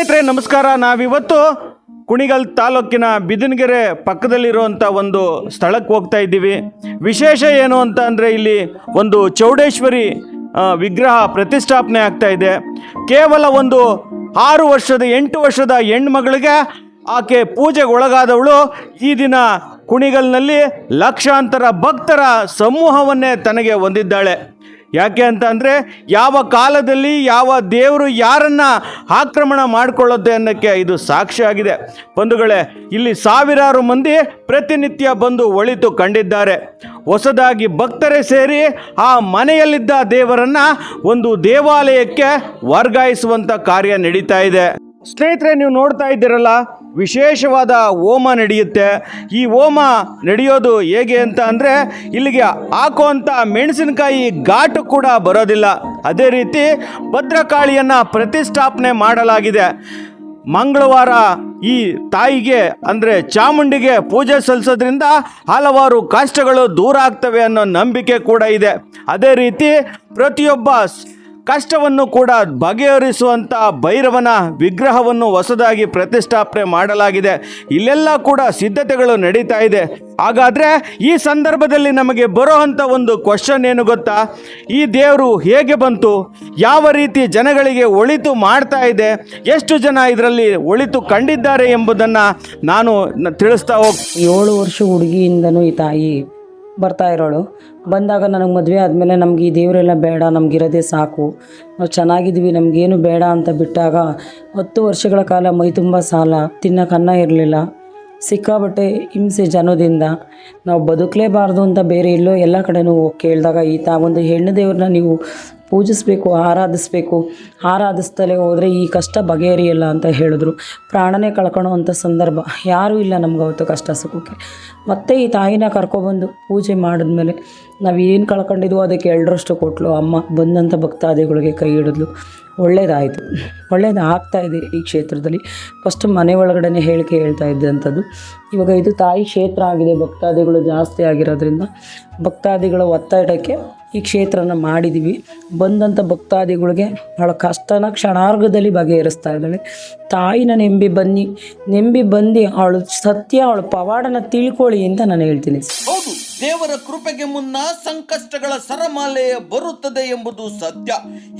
ಸ್ನೇಹಿತರೆ, ನಮಸ್ಕಾರ. ನಾವಿವತ್ತು ಕುಣಿಗಲ್ ತಾಲೂಕಿನ ಬಿದಿನಗೆರೆ ಪಕ್ಕದಲ್ಲಿರುವಂಥ ಒಂದು ಸ್ಥಳಕ್ಕೆ ಹೋಗ್ತಾ ಇದ್ದೀವಿ. ವಿಶೇಷ ಏನು ಅಂತ ಅಂದರೆ ಇಲ್ಲಿ ಒಂದು ಚೌಡೇಶ್ವರಿ ವಿಗ್ರಹ ಪ್ರತಿಷ್ಠಾಪನೆ ಆಗ್ತಾ ಇದೆ. ಕೇವಲ ಒಂದು ಆರು ವರ್ಷದ, ಎಂಟು ವರ್ಷದ ಹೆಣ್ಮಗಳಿಗೆ ಆಕೆ ಪೂಜೆಗೆ ಒಳಗಾದವಳು ಈ ದಿನ ಕುಣಿಗಲ್ನಲ್ಲಿ ಲಕ್ಷಾಂತರ ಭಕ್ತರ ಸಮೂಹವನ್ನೇ ತನಗೆ ಹೊಂದಿದ್ದಾಳೆ. ಯಾಕೆ ಅಂತ ಅಂದರೆ ಯಾವ ಕಾಲದಲ್ಲಿ ಯಾವ ದೇವರು ಯಾರನ್ನು ಆಕ್ರಮಣ ಮಾಡಿಕೊಳ್ಳುತ್ತೆ ಅನ್ನೋಕ್ಕೆ ಇದು ಸಾಕ್ಷಿಯಾಗಿದೆ ಬಂಧುಗಳೇ, ಇಲ್ಲಿ ಸಾವಿರಾರು ಮಂದಿ ಪ್ರತಿನಿತ್ಯ ಬಂದು ಒಳಿತು ಕಂಡಿದ್ದಾರೆ. ಹೊಸದಾಗಿ ಭಕ್ತರೇ ಸೇರಿ ಆ ಮನೆಯಲ್ಲಿದ್ದ ದೇವರನ್ನು ಒಂದು ದೇವಾಲಯಕ್ಕೆ ವರ್ಗಾಯಿಸುವಂಥ ಕಾರ್ಯ ನಡೀತಾ ಇದೆ. ಸ್ನೇಹಿತರೆ, ನೀವು ನೋಡ್ತಾ ಇದ್ದೀರಲ್ಲ ವಿಶೇಷವಾದ ಹೋಮ ನಡೆಯುತ್ತೆ. ಈ ಹೋಮ ನಡೆಯೋದು ಹೇಗೆ ಅಂತ ಅಂದರೆ ಇಲ್ಲಿಗೆ ಹಾಕುವಂಥ ಮೆಣಸಿನಕಾಯಿ ಘಾಟು ಕೂಡ ಬರೋದಿಲ್ಲ. ಅದೇ ರೀತಿ ಭದ್ರಕಾಳಿಯನ್ನು ಪ್ರತಿಷ್ಠಾಪನೆ ಮಾಡಲಾಗಿದೆ. ಮಂಗಳವಾರ ಈ ತಾಯಿಗೆ ಅಂದರೆ ಚಾಮುಂಡಿಗೆ ಪೂಜೆ ಸಲ್ಲಿಸೋದ್ರಿಂದ ಹಲವಾರು ಕಷ್ಟಗಳು ದೂರ ಆಗ್ತವೆ ಅನ್ನೋ ನಂಬಿಕೆ ಕೂಡ ಇದೆ. ಅದೇ ರೀತಿ ಪ್ರತಿಯೊಬ್ಬ ಕಷ್ಟವನ್ನು ಕೂಡ ಬಗೆಹರಿಸುವಂಥ ಭೈರವನ ವಿಗ್ರಹವನ್ನು ಹೊಸದಾಗಿ ಪ್ರತಿಷ್ಠಾಪನೆ ಮಾಡಲಾಗಿದೆ. ಇಲ್ಲೆಲ್ಲ ಕೂಡ ಸಿದ್ಧತೆಗಳು ನಡೀತಾ ಇದೆ. ಹಾಗಾದರೆ ಈ ಸಂದರ್ಭದಲ್ಲಿ ನಮಗೆ ಬರೋವಂಥ ಒಂದು ಕ್ವಶನ್ ಏನು ಗೊತ್ತಾ? ಈ ದೇವರು ಹೇಗೆ ಬಂತು? ಯಾವ ರೀತಿ ಜನಗಳಿಗೆ ಒಳಿತು ಮಾಡ್ತಾ ಇದೆ? ಎಷ್ಟು ಜನ ಇದರಲ್ಲಿ ಒಳಿತು ಕಂಡಿದ್ದಾರೆ ಎಂಬುದನ್ನು ನಾನು ತಿಳಿಸ್ತಾ ಹೋಗ್ ಏಳು ವರ್ಷ ಹುಡುಗಿಯಿಂದನೂ ಈ ತಾಯಿ ಬರ್ತಾ ಇರೋಳು. ಬಂದಾಗ ನನಗೆ ಮದುವೆ ಆದಮೇಲೆ ನಮಗೆ ಈ ದೇವರೆಲ್ಲ ಬೇಡ ನಮಗಿರೋದೇ ಸಾಕು. ನಾವು ಚೆನ್ನಾಗಿದ್ದೀವಿ, ನಮಗೇನು ಬೇಡ ಅಂತ ಬಿಟ್ಟಾಗ ಹತ್ತು ವರ್ಷಗಳ ಕಾಲ ಮೈ ತುಂಬ ಸಾಲ, ತಿನ್ನೋಕೆ ಅನ್ನ ಇರಲಿಲ್ಲ. ಸಿಕ್ಕಾಬಟ್ಟೆ ಹಿಂಸೆ ಜನದಿಂದ ನಾವು ಬದುಕಲೇಬಾರ್ದು ಅಂತ ಬೇರೆ ಎಲ್ಲೋ ಎಲ್ಲ ಕಡೆನೂ ಹೋಗಿ ಕೇಳಿದಾಗ ಈ ತಾ ಒಂದು ಹೆಣ್ಣು ದೇವ್ರನ್ನ ನೀವು ಪೂಜಿಸ್ಬೇಕು, ಆರಾಧಿಸ್ಬೇಕು. ಆರಾಧಿಸ್ತಲೇ ಹೋದರೆ ಈ ಕಷ್ಟ ಬಗೆಹರಿಯಲ್ಲ ಅಂತ ಹೇಳಿದ್ರು. ಪ್ರಾಣನೇ ಕಳ್ಕೊಳ್ಳೋವಂಥ ಸಂದರ್ಭ. ಯಾರೂ ಇಲ್ಲ ನಮ್ಗೆ ಅವತ್ತು ಕಷ್ಟ ಸುಖಕ್ಕೆ. ಮತ್ತೆ ಈ ತಾಯಿನ ಕರ್ಕೊಬಂದು ಪೂಜೆ ಮಾಡಿದ್ಮೇಲೆ ನಾವು ಏನು ಕಳ್ಕೊಂಡಿದ್ವೋ ಅದಕ್ಕೆ ಎರಡರಷ್ಟು ಕೊಟ್ಲು. ಅಮ್ಮ ಬಂದಂಥ ಭಕ್ತಾದಿಗಳಿಗೆ ಕೈ ಹಿಡಿದ್ಲು. ಒಳ್ಳೇದಾಯಿತು. ಒಳ್ಳೇದು ಇದೆ ಈ ಕ್ಷೇತ್ರದಲ್ಲಿ. ಫಸ್ಟ್ ಮನೆ ಒಳಗಡೆ ಹೇಳಿಕೆ ಹೇಳ್ತಾ ಇದ್ದಂಥದ್ದು. ಇವಾಗ ಇದು ತಾಯಿ ಕ್ಷೇತ್ರ ಆಗಿದೆ, ಭಕ್ತಾದಿಗಳು ಜಾಸ್ತಿ ಆಗಿರೋದ್ರಿಂದ. ಭಕ್ತಾದಿಗಳ ಒತ್ತಡಕ್ಕೆ ಈ ಕ್ಷೇತ್ರನ ಮಾಡಿದ್ದೀವಿ ಬಂದಂಥ ಭಕ್ತಾದಿಗಳಿಗೆ ಭಾಳ ಕಷ್ಟನ ಕ್ಷಣಾರ್ಗದಲ್ಲಿ ಬಗೆಹರಿಸ್ತಾ ಇದ್ದಾಳೆ. ತಾಯಿನ ನೆಂಬಿ ಬನ್ನಿ, ನೆಂಬಿ ಬಂದು ಅವಳು ಸತ್ಯ, ಅವಳ ಪವಾಡನ ತಿಳ್ಕೊಳ್ಳಿ ಅಂತ ನಾನು ಹೇಳ್ತೀನಿ. ದೇವರ ಕೃಪೆಗೆ ಮುನ್ನ ಸಂಕಷ್ಟಗಳ ಸರಮಾಲೆಯ ಬರುತ್ತದೆ ಎಂಬುದು ಸತ್ಯ.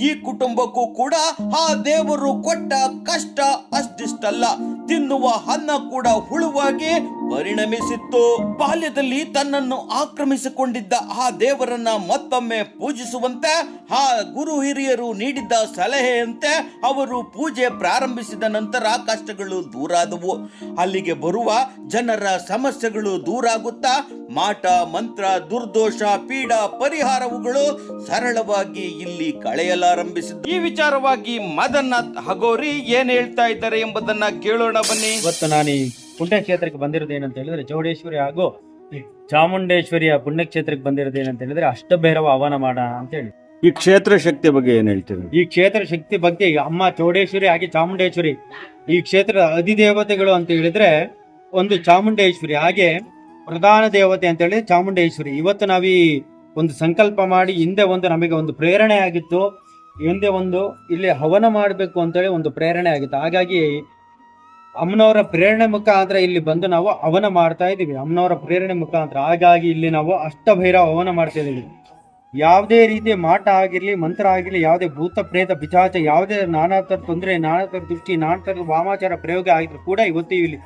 ಈ ಕುಟುಂಬಕ್ಕೂ ಕೂಡ ಆ ದೇವರು ಕೊಟ್ಟ ಕಷ್ಟ ಅಷ್ಟಿಷ್ಟಲ್ಲ. ತಿನ್ನುವ ಅನ್ನ ಕೂಡ ಹುಳುವಾಗಿ ಪರಿಣಮಿಸಿತ್ತು. ಬಾಲ್ಯದಲ್ಲಿ ತನ್ನನ್ನು ಆಕ್ರಮಿಸಿಕೊಂಡಿದ್ದ ಆ ದೇವರನ್ನ ಮತ್ತೊಮ್ಮೆ ಪೂಜಿಸುವಂತೆ, ಆ ಗುರು ಹಿರಿಯರು ನೀಡಿದ್ದ ಸಲಹೆಯಂತೆ ಅವರು ಪೂಜೆ ಪ್ರಾರಂಭಿಸಿದ ನಂತರ ಕಷ್ಟಗಳು ದೂರಾದವು. ಅಲ್ಲಿಗೆ ಬರುವ ಜನರ ಸಮಸ್ಯೆಗಳು ದೂರಾಗುತ್ತಾ ಮಾಟ ಮಂತ್ರ ದುರ್ದೋಷ ಪೀಡಾ ಪರಿಹಾರವುಗಳು ಸರಳವಾಗಿ ಇಲ್ಲಿ ಕಳೆಯಲಾರಂಭಿಸಿದ್ದು. ಈ ವಿಚಾರವಾಗಿ ಮದನ್ನಾಥ್ ಹಗೋರಿ ಏನ್ ಹೇಳ್ತಾ ಇದ್ದಾರೆ ಎಂಬುದನ್ನ ಕೇಳೋಣ ಬನ್ನಿ. ಇವತ್ತು ನಾನು ಈ ಪುಣ್ಯಕ್ಷೇತ್ರಕ್ಕೆ ಬಂದಿರೋದು ಏನಂತ ಹೇಳಿದ್ರೆ ಚೌಡೇಶ್ವರಿ ಹಾಗೂ ಚಾಮುಂಡೇಶ್ವರಿಯ ಪುಣ್ಯಕ್ಷೇತ್ರಕ್ಕೆ ಬಂದಿರೋದು ಏನಂತ ಹೇಳಿದ್ರೆ ಅಷ್ಟಭೈರವ ಹವನ ಮಾಡ ಅಂತ ಹೇಳಿ. ಈ ಕ್ಷೇತ್ರ ಶಕ್ತಿ ಬಗ್ಗೆ ಏನು ಹೇಳ್ತೀವಿ ಈ ಕ್ಷೇತ್ರ ಶಕ್ತಿ ಬಗ್ಗೆ ಅಮ್ಮ ಚೌಡೇಶ್ವರಿ ಹಾಗೆ ಚಾಮುಂಡೇಶ್ವರಿ ಈ ಕ್ಷೇತ್ರದ ಅಧಿದೇವತೆಗಳು ಅಂತ ಹೇಳಿದ್ರೆ ಒಂದು ಚಾಮುಂಡೇಶ್ವರಿ. ಹಾಗೆ ಪ್ರಧಾನ ದೇವತೆ ಅಂತ ಹೇಳಿದ್ರೆ ಚಾಮುಂಡೇಶ್ವರಿ. ಇವತ್ತು ನಾವು ಒಂದು ಸಂಕಲ್ಪ ಮಾಡಿ ಹಿಂದೆ ಒಂದು ನಮಗೆ ಒಂದು ಪ್ರೇರಣೆ ಆಗಿತ್ತು. ಹಿಂದೆ ಒಂದು ಇಲ್ಲಿ ಹವನ ಮಾಡಬೇಕು ಅಂತೇಳಿ ಒಂದು ಪ್ರೇರಣೆ ಆಗಿತ್ತು. ಹಾಗಾಗಿ ಅಮ್ಮನವರ ಪ್ರೇರಣೆ ಮುಖಾಂತರ ಇಲ್ಲಿ ಬಂದು ನಾವು ಹವನ ಮಾಡ್ತಾ ಇದ್ದೀವಿ. ಅಮ್ಮನವರ ಪ್ರೇರಣೆ ಮುಖಾಂತರ. ಹಾಗಾಗಿ ಇಲ್ಲಿ ನಾವು ಅಷ್ಟಭೈರವ ಹವನ ಮಾಡ್ತಾ ಇದ್ದೀವಿ. ಯಾವುದೇ ರೀತಿಯ ಮಾಟ ಆಗಿರಲಿ, ಮಂತ್ರ ಆಗಿರಲಿ, ಯಾವುದೇ ಭೂತ ಪ್ರೇತ ಪಿಚಾಚ ಯಾವುದೇ ನಾನಾ ಥರ ತೊಂದರೆ, ನಾನಾ ಥರ ದೃಷ್ಟಿ, ನಾನಾ ಥರದ ವಾಮಾಚಾರ ಪ್ರಯೋಗ ಆಗಿದ್ರು ಕೂಡ ಇವತ್ತು ಇಲ್ಲಿ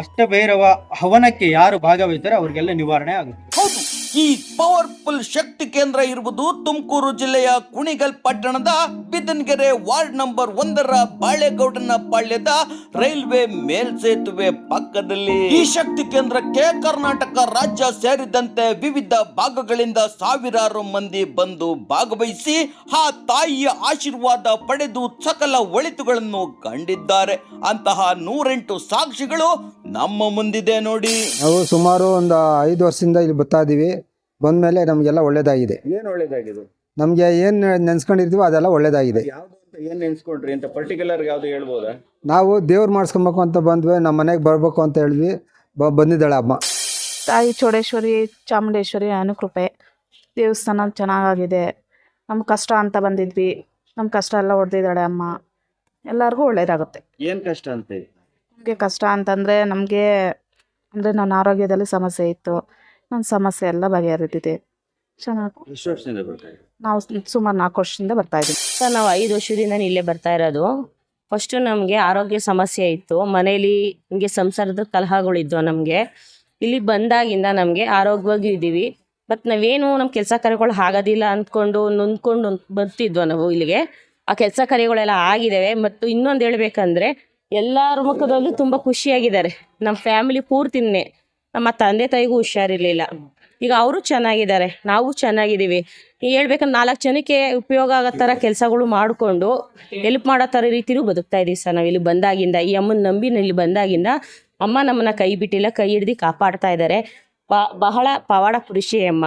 ಅಷ್ಟಭೈರವ ಹವನಕ್ಕೆ ಯಾರು ಭಾಗವಹಿಸ್ತಾರೆ ಅವರಿಗೆಲ್ಲ ನಿವಾರಣೆ ಆಗುತ್ತೆ. ಹೌದು, ಈ ಪವರ್ಫುಲ್ ಶಕ್ತಿ ಕೇಂದ್ರ ಇರುವುದು ತುಮಕೂರು ಜಿಲ್ಲೆಯ ಕುಣಿಗಲ್ ಪಟ್ಟಣದ ಬಿದನ್ಗೆರೆ ವಾರ್ಡ್ ನಂಬರ್ ಒಂದರ ಬಾಳೆಗೌಡನ ಪಾಳ್ಯದ ರೈಲ್ವೆ ಮೇಲ್ಸೇತುವೆ ಪಕ್ಕದಲ್ಲಿ. ಈ ಶಕ್ತಿ ಕೇಂದ್ರಕ್ಕೆ ಕರ್ನಾಟಕ ರಾಜ್ಯ ಸೇರಿದಂತೆ ವಿವಿಧ ಭಾಗಗಳಿಂದ ಸಾವಿರಾರು ಮಂದಿ ಬಂದು ಭಾಗವಹಿಸಿ ಆ ತಾಯಿಯ ಆಶೀರ್ವಾದ ಪಡೆದು ಸಕಲ ಒಳಿತುಗಳನ್ನು ಕಂಡಿದ್ದಾರೆ. ಅಂತಹ ನೂರೆಂಟು ಸಾಕ್ಷಿಗಳು ನಮ್ಮ ಮುಂದಿದೆ ನೋಡಿ. ನಾವು ಸುಮಾರು ಒಂದು ಐದು ವರ್ಷದಿಂದ ಇಲ್ಲಿ ಬರ್ತಾ ಇದ್ದೀವಿ ಬಂದಮೇಲೆ ನಮಗೆಲ್ಲ ಒಳ್ಳೇದಾಗಿದೆ ಏನು ಒಳ್ಳೇದಾಗಿದೆ ನಮಗೆ ಏನು ನೆನೆಸ್ಕೊಂಡಿರ್ತೀವೋ ಅದೆಲ್ಲ ಒಳ್ಳೇದಾಗಿದೆ. ಯಾವ್ದು ಅಂತ ಏನು ನೆನ್ಸ್ಕೊಂಡ್ರಿ ಅಂತ ಪರ್ಟಿಕ್ಯುಲರ್ ಯಾವ್ದು ಹೇಳ್ಬೋದಾ? ನಾವು ದೇವ್ರು ಮಾಡಿಸ್ಕೊಬೇಕು ಅಂತ ಬಂದ್ವಿ ನಮ್ಮ ಮನೆಗೆ ಬರಬೇಕು ಅಂತ ಹೇಳಿದ್ವಿ ಬ ಬಂದಿದ್ದಾಳೆ ಅಮ್ಮ. ತಾಯಿ ಚೌಡೇಶ್ವರಿ ಚಾಮುಂಡೇಶ್ವರಿ ಅನುಕೃಪೆ. ದೇವಸ್ಥಾನ ಚೆನ್ನಾಗಾಗಿದೆ. ನಮ್ಮ ಕಷ್ಟ ಅಂತ ಬಂದಿದ್ವಿ. ನಮ್ಮ ಕಷ್ಟ ಎಲ್ಲ ಹೊಡೆದಿದ್ದಾಳೆ ಅಮ್ಮ. ಎಲ್ಲರಿಗೂ ಒಳ್ಳೇದಾಗುತ್ತೆ. ಏನು ಕಷ್ಟ ಅಂತ ನಮಗೆ ಕಷ್ಟ ಅಂತಂದರೆ ನಮಗೆ ಅಂದರೆ ನನ್ನ ಆರೋಗ್ಯದಲ್ಲಿ ಸಮಸ್ಯೆ ಇತ್ತು. ನನ್ನ ಸಮಸ್ಯೆ ಎಲ್ಲ ಬಗೆಹರಿದಿದೆ. ಚೆನ್ನಾಗಿ? ನಾವು ಸುಮಾರು ನಾಲ್ಕು ವರ್ಷದಿಂದ ಬರ್ತಾ ಇದ್ದೀವಿ ಸರ್ ನಾವು ಐದು ವರ್ಷದಿಂದ ಇಲ್ಲೇ ಬರ್ತಾ ಇರೋದು. ಫಸ್ಟು ನಮಗೆ ಆರೋಗ್ಯ ಸಮಸ್ಯೆ ಇತ್ತು. ಮನೇಲಿ ಹಿಂಗೆ ಸಂಸಾರದ ಕಲಹಗಳಿದ್ವು ನಮಗೆ. ಇಲ್ಲಿ ಬಂದಾಗಿಂದ ನಮಗೆ ಆರೋಗ್ಯವಾಗಿ ಇದ್ದೀವಿ. ಬಟ್ ನಾವೇನು ನಮ್ಮ ಕೆಲಸ ಕಾರ್ಯಗಳು ಆಗೋದಿಲ್ಲ ಅಂದ್ಕೊಂಡು ನೊಂದ್ಕೊಂಡು ಬರ್ತಿದ್ವು ನಾವು ಇಲ್ಲಿಗೆ. ಆ ಕೆಲಸ ಕಾರ್ಯಗಳೆಲ್ಲ ಆಗಿದ್ದಾವೆ ಮತ್ತು ಇನ್ನೊಂದು ಹೇಳ್ಬೇಕಂದ್ರೆ ಎಲ್ಲರ ಮುಖದಲ್ಲೂ ತುಂಬ ಖುಷಿಯಾಗಿದ್ದಾರೆ. ನಮ್ಮ ಫ್ಯಾಮಿಲಿ ಪೂರ್ತಿನೇ. ನಮ್ಮ ತಂದೆ ತಾಯಿಗೂ ಹುಷಾರಿರ್ಲಿಲ್ಲ. ಈಗ ಅವರು ಚೆನ್ನಾಗಿದ್ದಾರೆ, ನಾವು ಚೆನ್ನಾಗಿದ್ದೀವಿ. ಹೇಳ್ಬೇಕಂದ್ರೆ ನಾಲ್ಕು ಜನಕ್ಕೆ ಉಪಯೋಗ ಆಗೋ ಥರ ಕೆಲಸಗಳು ಮಾಡಿಕೊಂಡು ಹೆಲ್ಪ್ ಮಾಡೋ ಥರ ರೀತಿಯೂ ಬದುಕ್ತಾ ಇದ್ದೀವಿ ಸರ್ ನಾವು ಇಲ್ಲಿ ಬಂದಾಗಿಂದ, ಈ ಅಮ್ಮನ ನಂಬಿ ಇಲ್ಲಿ ಬಂದಾಗಿಂದ ಅಮ್ಮ ನಮ್ಮನ್ನ ಕೈ ಬಿಟ್ಟಿಲ್ಲ ಕೈ ಹಿಡ್ದು ಕಾಪಾಡ್ತಾ ಇದ್ದಾರೆ. ಬಹಳ ಪವಾಡ ಪುರುಷಿ ಅಮ್ಮ.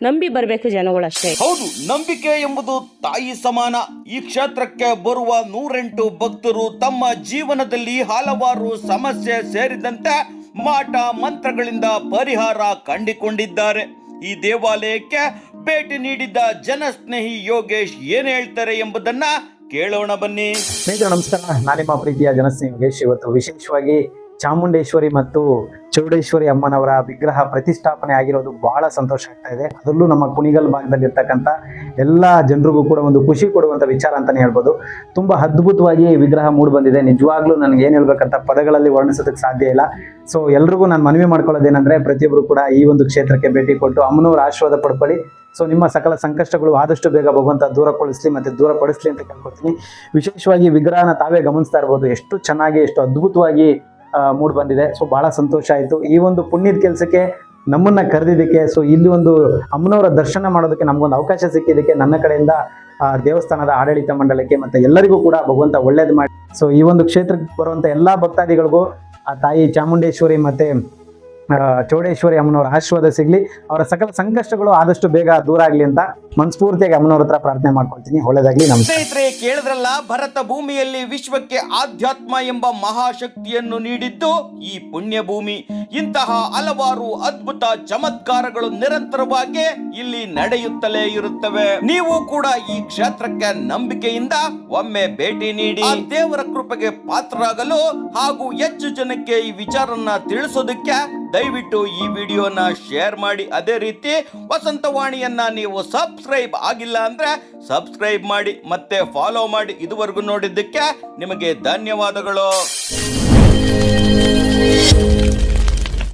ನಂಬಿ ಬರಬೇಕು ಜನಗಳು ಅಷ್ಟೇ. ಹೌದು, ನಂಬಿಕೆ ಎಂಬುದು ತಾಯಿ ಸಮಾನ. ಈ ಕ್ಷೇತ್ರಕ್ಕೆ ಬರುವ ನೂರೆಂಟು ಭಕ್ತರು ತಮ್ಮ ಜೀವನದಲ್ಲಿ ಹಲವಾರು ಸಮಸ್ಯೆ ಸೇರಿದಂತೆ ಮಾಟ ಮಂತ್ರಗಳಿಂದ ಪರಿಹಾರ ಕಂಡುಕೊಂಡಿದ್ದಾರೆ. ಈ ದೇವಾಲಯಕ್ಕೆ ಭೇಟಿ ನೀಡಿದ್ದ ಜನಸ್ನೇಹಿ ಯೋಗೇಶ್ ಏನ್ ಹೇಳ್ತಾರೆ ಎಂಬುದನ್ನ ಕೇಳೋಣ ಬನ್ನಿ. ಸ್ನೇಹಿತರೆ, ನಮಸ್ಕಾರ. ನಾನಿಮ್ಮ ನಿಮ್ಮ ಪ್ರೀತಿಯ ಜನಸ್ನೇಹಿ ಯೋಗೇಶ್. ಇವತ್ತು ವಿಶೇಷವಾಗಿ ಚಾಮುಂಡೇಶ್ವರಿ ಮತ್ತು ಚೌಡೇಶ್ವರಿ ಅಮ್ಮನವರ ವಿಗ್ರಹ ಪ್ರತಿಷ್ಠಾಪನೆ ಆಗಿರೋದು ಬಹಳ ಸಂತೋಷ ಆಗ್ತಾ ಇದೆ. ಅದರಲ್ಲೂ ನಮ್ಮ ಕುಣಿಗಲ್ ಭಾಗದಲ್ಲಿ ಇರ್ತಕ್ಕಂಥ ಎಲ್ಲ ಜನರಿಗೂ ಕೂಡ ಒಂದು ಖುಷಿ ಕೊಡುವಂಥ ವಿಚಾರ ಅಂತಾನೆ ಹೇಳ್ಬೋದು. ತುಂಬ ಅದ್ಭುತವಾಗಿ ವಿಗ್ರಹ ಮೂಡಿ ಬಂದಿದೆ. ನಿಜವಾಗ್ಲೂ ನನಗೆ ಏನು ಹೇಳ್ಬೇಕಂತ ಪದಗಳಲ್ಲಿ ವರ್ಣಿಸೋದಕ್ಕೆ ಸಾಧ್ಯ ಇಲ್ಲ. ಸೊ ಎಲ್ರಿಗೂ ನಾನು ಮನವಿ ಮಾಡ್ಕೊಳ್ಳೋದೇನೆಂದರೆ ಪ್ರತಿಯೊಬ್ಬರು ಕೂಡ ಈ ಒಂದು ಕ್ಷೇತ್ರಕ್ಕೆ ಭೇಟಿ ಕೊಟ್ಟು ಅಮ್ಮನವರ ಆಶೀರ್ವಾದ ಪಡ್ಕೊಳ್ಳಿ. ಸೊ ನಿಮ್ಮ ಸಕಲ ಸಂಕಷ್ಟಗಳು ಆದಷ್ಟು ಬೇಗ ಭಗವಂತ ದೂರ ಕೊಡಿಸ್ಲಿ ಮತ್ತು ಮತ್ತೆ ದೂರಪಡಿಸ್ಲಿ ಅಂತ ಕೇಳ್ಕೊಳ್ತೀನಿ. ವಿಶೇಷವಾಗಿ ವಿಗ್ರಹನ ತಾವೇ ಗಮನಿಸ್ತಾ ಇರ್ಬೋದು. ಎಷ್ಟು ಚೆನ್ನಾಗಿ, ಎಷ್ಟು ಅದ್ಭುತವಾಗಿ ಮೂಡ್ ಬಂದಿದೆ. ಸೊ ಬಹಳ ಸಂತೋಷ ಆಯಿತು. ಈ ಒಂದು ಪುಣ್ಯದ ಕೆಲಸಕ್ಕೆ ನಮ್ಮನ್ನ ಕರೆದಿದ್ದಕ್ಕೆ ಸೊ ಇಲ್ಲಿ ಒಂದು ಅಮ್ಮನವರ ದರ್ಶನ ಮಾಡೋದಕ್ಕೆ ನಮಗೊಂದು ಅವಕಾಶ ಸಿಕ್ಕಿದ್ದಕ್ಕೆ ನನ್ನ ಕಡೆಯಿಂದ ದೇವಸ್ಥಾನದ ಆಡಳಿತ ಮಂಡಲಕ್ಕೆ ಮತ್ತು ಎಲ್ಲರಿಗೂ ಕೂಡ ಭಗವಂತ ಒಳ್ಳೇದು ಮಾಡಿ. ಸೊ ಈ ಒಂದು ಕ್ಷೇತ್ರಕ್ಕೆ ಬರುವಂಥ ಎಲ್ಲ ಭಕ್ತಾದಿಗಳಿಗೂ, ಆ ತಾಯಿ ಚಾಮುಂಡೇಶ್ವರಿ ಮತ್ತು ಚೌಡೇಶ್ವರಿ ಅಮ್ಮನವರ ಆಶೀರ್ವಾದ ಸಿಗಲಿ. ಅವರ ಸಕಲ ಸಂಕಷ್ಟಗಳು ಆದಷ್ಟು ಬೇಗ ದೂರ ಆಗಲಿ ಅಂತ ಮನಸ್ಫೂರ್ತಿಯಾಗಿ ಅಮ್ಮನವ್ರ ಹತ್ರ ಪ್ರಾರ್ಥನೆ ಮಾಡ್ಕೊಳ್ತೀನಿ. ಒಳ್ಳೇದಾಗ್ಲಿ ನಮ್ಮ ಸ್ನೇಹಿತರೆ, ಕೇಳಿದ್ರಲ್ಲ, ಭರತ ಭೂಮಿಯಲ್ಲಿ ವಿಶ್ವಕ್ಕೆ ಆಧ್ಯಾತ್ಮ ಎಂಬ ಮಹಾಶಕ್ತಿಯನ್ನು ನೀಡಿದ್ದು ಈ ಪುಣ್ಯ ಭೂಮಿ ಇಂತಹ ಹಲವಾರು ಅದ್ಭುತ ಚಮತ್ಕಾರಗಳು ನಿರಂತರವಾಗಿ ಇಲ್ಲಿ ನಡೆಯುತ್ತಲೇ ಇರುತ್ತವೆ. ನೀವು ಕೂಡ ಈ ಕ್ಷೇತ್ರಕ್ಕೆ ನಂಬಿಕೆಯಿಂದ ಒಮ್ಮೆ ಭೇಟಿ ನೀಡಿ. ದೇವರ ಕೃಪೆಗೆ ಪಾತ್ರರಾಗಲು ಹಾಗೂ ಹೆಚ್ಚು ಜನಕ್ಕೆ ಈ ವಿಚಾರನ್ನ ತಿಳಿಸೋದಕ್ಕೆ ದಯವಿಟ್ಟು ಈ ವಿಡಿಯೋನ ಶೇರ್ ಮಾಡಿ. ಅದೇ ರೀತಿ ವಸಂತವಾಣಿಯನ್ನ ನೀವು ಸಬ್ಸ್ಕ್ರೈಬ್ ಆಗಿಲ್ಲ ಅಂದ್ರೆ ಸಬ್ಸ್ಕ್ರೈಬ್ ಮಾಡಿ ಮತ್ತೆ ಫಾಲೋ ಮಾಡಿ ಇದುವರೆಗೂ ನೋಡಿದ್ದಕ್ಕೆ ನಿಮಗೆ ಧನ್ಯವಾದಗಳು.